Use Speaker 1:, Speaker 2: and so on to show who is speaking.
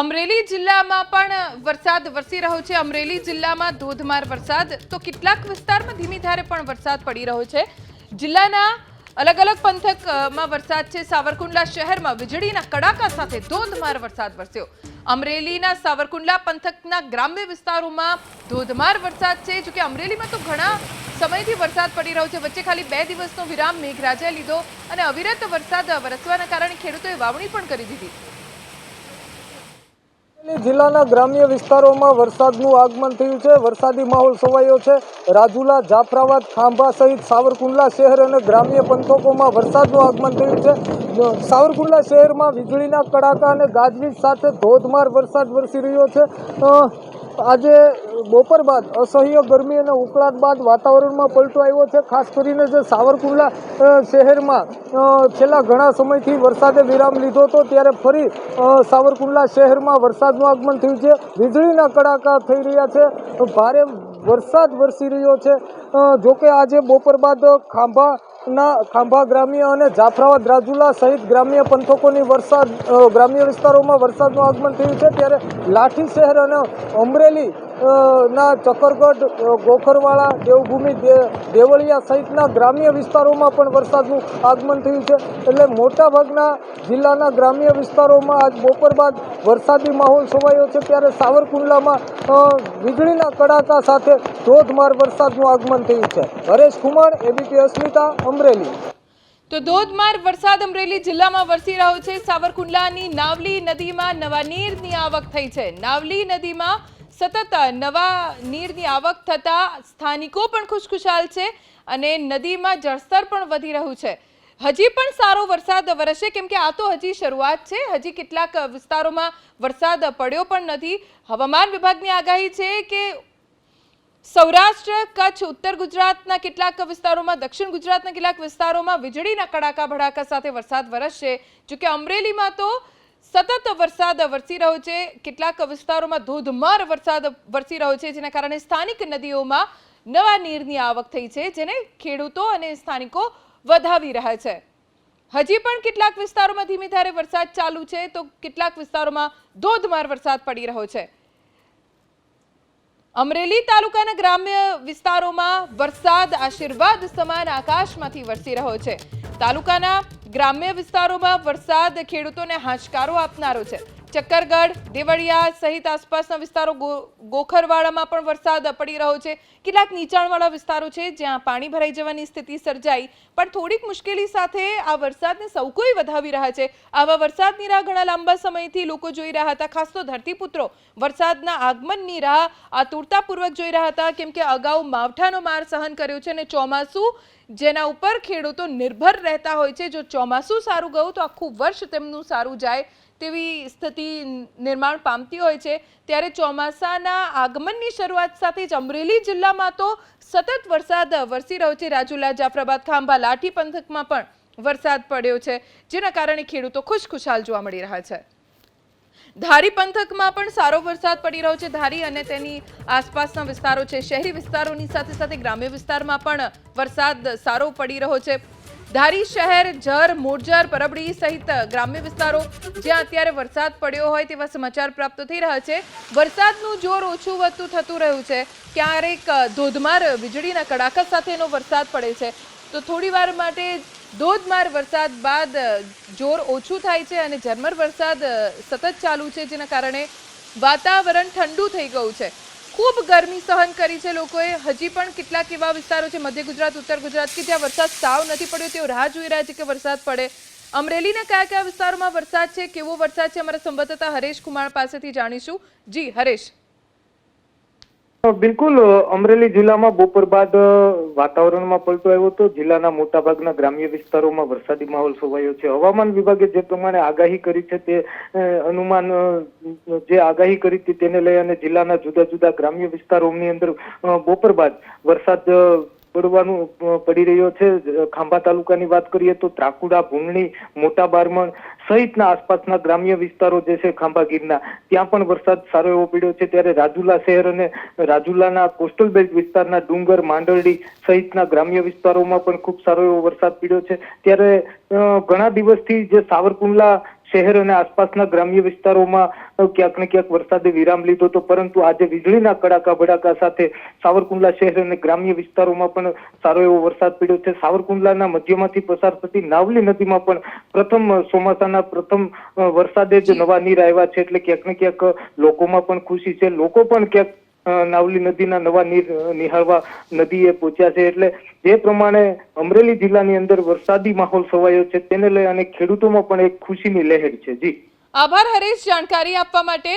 Speaker 1: અમરેલી જિલ્લામાં પણ વરસાદ વરસી રહ્યો છે. અમરેલી જિલ્લામાં ધોધમાર વરસાદ. તો કેટલાક વિસ્તારમાં ધીમી ધારે પણ વરસાદ પડી રહ્યો છે. જિલ્લાના અલગ અલગ પંથકમાં વરસાદ છે. સાવરકુંડલા શહેરમાં વીજળીના કડાકા સાથે ધોધમાર વરસાદ વરસ્યો. અમરેલીના સાવરકુંડલા પંથકના ગ્રામ્ય વિસ્તારોમાં ધોધમાર વરસાદ છે. જોકે અમરેલીમાં તો ઘણા સમયથી વરસાદ પડી રહ્યો છે. વચ્ચે ખાલી બે દિવસનો વિરામ મેઘરાજાએ લીધો અને અવિરત વરસાદ વરસવાના કારણે ખેડૂતોએ વાવણી પણ કરી દીધી.
Speaker 2: જિલ્લાના ગ્રામ્ય વિસ્તારોમાં વરસાદનું આગમન થયું છે. વરસાદી માહોલ છવાયો છે. રાજુલા, જાફરાબાદ, ખાંભા સહિત સાવરકુંડલા શહેર અને ગ્રામ્ય પંથકોમાં વરસાદનું આગમન થયું છે. સાવરકુંડલા શહેરમાં વીજળીના કડાકા અને ગાજવીજ સાથે ધોધમાર વરસાદ વરસી રહ્યો છે. આજે બપોર બાદ અસહ્ય ગરમી અને ઉકળાટ બાદ વાતાવરણમાં પલટો આવ્યો છે. ખાસ કરીને જે સાવરકુંડલા શહેરમાં છેલ્લા ઘણા સમયથી વરસાદે વિરામ લીધો હતો, ત્યારે ફરી સાવરકુંડલા શહેરમાં વરસાદનું આગમન થયું છે. વીજળીના કડાકા થઈ રહ્યા છે. ભારે વરસાદ વરસી રહ્યો છે. જોકે આજે બપોર બાદ ખાંભાના ખાંભા ગ્રામ્ય અને જાફરાબાદ રાજુલા સહિત ગ્રામ્ય પંથકોની વરસાદ ગ્રામ્ય વિસ્તારોમાં વરસાદનું આગમન થયું છે. ત્યારે લાઠી શહેર અને અમરેલી ના, ચક્કરગઢ ગોખરવાળા, દેવભૂમિ દેવળિયા સહિતના ગ્રામ્ય વિસ્તારોમાં પણ વરસાદનું આગમન થયું છે. એટલે મોટાભાગના જિલ્લાના ગ્રામ્ય વિસ્તારોમાં આજ બપોર બાદ વરસાદી માહોલ છવાયો છે. ત્યારે સાવરકુંડલામાં વીજળીના કડાકા સાથે ધોધમાર વરસાદનું આગમન થયું છે. હરેશ કુમાર એબીપી અસ્મિતા, અમરેલી.
Speaker 1: તો ધોધમાર વરસાદ અમરેલી જિલ્લામાં વરસી રહ્યો છે. સાવરકુંડલાની નાવલી નદીમાં નવા નીરની આવક થઈ છે. નાવલી નદીમાં સતત નવા નીરની આવક થતા સ્થાનિકો પણ ખુશખુશાલ છે અને નદીમાં જળસ્તર પણ વધી રહ્યું છે. હજી પણ સારો વરસાદ વરસશે કેમ કે આ તો હજી શરૂઆત છે. હજી કેટલાક વિસ્તારોમાં વરસાદ પડ્યો પણ નથી. હવામાન વિભાગની આગાહી છે કે સૌરાષ્ટ્ર, કચ્છ, ઉત્તર ગુજરાતના કેટલાક વિસ્તારોમાં, દક્ષિણ ગુજરાતના કેટલાક વિસ્તારોમાં વીજળીના કડાકા ભડાકા સાથે વરસાદ વરસશે. જોકે અમરેલીમાં તો સતત વરસાદ વરસી રહ્યો છે. કેટલાક વિસ્તારોમાં ધોધમાર વરસાદ વરસી રહ્યો છે, જેના કારણે સ્થાનિક નદીઓમાં નવા નીરની આવક થઈ છે, જેને ખેડૂતો અને સ્થાનિકો વધાવી રહ્યા છે. હજી પણ કેટલાક વિસ્તારોમાં ધીમી ધારે વરસાદ ચાલુ છે, તો કેટલાક વિસ્તારોમાં ધોધમાર વરસાદ પડી રહ્યો છે. અમરેલી તાલુકાના ગ્રામ્ય વિસ્તારોમાં વરસાદ આશીર્વાદ સમાન આકાશમાંથી વરસી રહ્યો છે. તાલુકાના ગ્રામ્ય વિસ્તારોમાં વરસાદ ખેડૂતોને હાશકારો આપનારો છે. ચક્કરગઢ, દેવળિયા સહિત આસપાસના વિસ્તારો ગોખરવાડામાં પણ વરસાદ પડી રહ્યો છે. કેટલાક નીચાણવાળા વિસ્તારો છે જ્યાં પાણી ભરાઈ જવાની સ્થિતિ સર્જાઈ, પણ થોડીક મુશ્કેલી સાથે આ વરસાદને સૌ કોઈ વધાવી રહ્યા છે. આવા વરસાદની રાહ ઘણા લાંબા સમયથી લોકો જોઈ રહ્યા હતા, ખાસ તો ધરતીપુત્રો. વરસાદના આગમનની રાહ આતુરતાપૂર્વક જોઈ રહ્યા હતા, કેમ કે અગાઉ માવઠાનો માર સહન કર્યો છે અને ચોમાસું જેના ઉપર ખેડૂતો નિર્ભર રહેતા હોય છે. જો ચોમાસું સારું ગયું તો આખું વર્ષ તેમનું સારું જાય. તેવી સ્થિતિ નિર્માણ પામતી હોય છે. ત્યારે ચોમાસાના આગમનની શરૂઆત સાથે જ અમરેલી જિલ્લામાં તો સતત વરસાદ વરસી રહ્યો છે. રાજુલા, જાફરાબાદ, ખાંભા, લાઠી પંથકમાં પણ વરસાદ પડ્યો છે. જેના કારણે ખેડૂતો ખુશખુશાલ જોવા મળી રહ્યા છે. ધારી પંથકમાં પણ સારો વરસાદ પડી રહ્યો છે. ધારી અને તેની આસપાસના વિસ્તારો છે. શહેરી વિસ્તારોની સાથે સાથે ગ્રામ્ય વિસ્તારમાં પણ વરસાદ સારો પડી રહ્યો છે. ધારી શહેર, જર, મોરજર, પરબડી સહિત ગ્રામ્ય વિસ્તારો જ્યાં અત્યારે વરસાદ પડ્યો હોય તેવા સમાચાર પ્રાપ્ત થઈ રહ્યા છે. વરસાદનું જોર ઓછું વધતું થતું રહ્યું છે. ક્યારેક ધોધમાર વીજળીના કડાકા સાથેનો વરસાદ પડે છે. તો થોડી વાર માટે ધોધમાર વરસાદ બાદ જોર ઓછું થાય છે અને ઝરમર વરસાદ સતત ચાલુ છે, જેના કારણે વાતાવરણ ઠંડુ થઈ ગયું છે. ખૂબ ગરમી સહન કરી છે લોકોએ. હજી પણ કેટલાક એવા વિસ્તારો છે, મધ્ય ગુજરાત, ઉત્તર ગુજરાત, કે જ્યાં વરસાદ સાવ નથી પડ્યો, તેઓ રાહ જોઈ રહ્યા છે કે વરસાદ પડે. અમરેલીના કયા કયા વિસ્તારોમાં વરસાદ છે, કેવો વરસાદ છે, અમારા સંવાદદાતા હરેશ કુમાર પાસેથી જાણીશું. જી, હરેશ.
Speaker 3: બિલકુલ, અમરેલી જિલ્લામાં બપોર બાદ વાતાવરણમાં પલટો આવ્યો હતો. જિલ્લાના મોટાભાગના ગ્રામ્ય વિસ્તારોમાં વરસાદી માહોલ છવાયો છે. હવામાન વિભાગે જે પ્રમાણે આગાહી કરી છે તે અનુમાન જે આગાહી કરી હતી તેને લઈ અને જિલ્લાના જુદા જુદા ગ્રામ્ય વિસ્તારોની અંદર બપોર બાદ વરસાદ પડવાનું પડી રહ્યો છે. ખાંભા તાલુકાની વાત કરીએ તો ત્રાકુડા ભૂંગણી મોટા બારમણ સહિતના આસપાસના ગ્રામ્ય વિસ્તારો જે છે ખાંભા ગીરના ત્યાં પણ વરસાદ સારો એવો પડ્યો છે. ત્યારે રાજુલા શહેર અને રાજુલાના કોસ્ટલ બેલ્ટ વિસ્તારના ડુંગર, માંડરડી સહિતના ગ્રામ્ય વિસ્તારોમાં પણ ખૂબ સારો એવો વરસાદ પડ્યો છે. ત્યારે ઘણા દિવસથી જે સાવરકુંડલા શહેર અને આસપાસના ગ્રામ્ય વિસ્તારોમાં ક્યાંક ને ક્યાંક વરસાદે વિરામ લીધો હતો, પરંતુ આજે વીજળીના કડાકા ભડાકા સાથે સાવરકુંડલા શહેર અને ગ્રામ્ય વિસ્તારોમાં પણ સારો એવો વરસાદ પડ્યો છે. સાવરકુંડલાના મધ્યમાંથી પસાર થતી નાવલી નદીમાં પણ પ્રથમ ચોમાસાના પ્રથમ વરસાદે જ નવા નીર આવ્યા છે એટલે ક્યાંક ને ક્યાંક લોકોમાં પણ ખુશી છે. લોકો પણ ક્યાંક નાવલી નદીના નવા નીર નિહાળવા નદીએ પહોંચ્યા છે એટલે જે પ્રમાણે અમરેલી જિલ્લાની અંદર વરસાદી માહોલ છવાયો છે, તેને લઈ અને ખેડૂતોમાં પણ એક ખુશીની લહેર છે. જી.
Speaker 1: આભાર હરીશ. જાણકારી આપવા માટે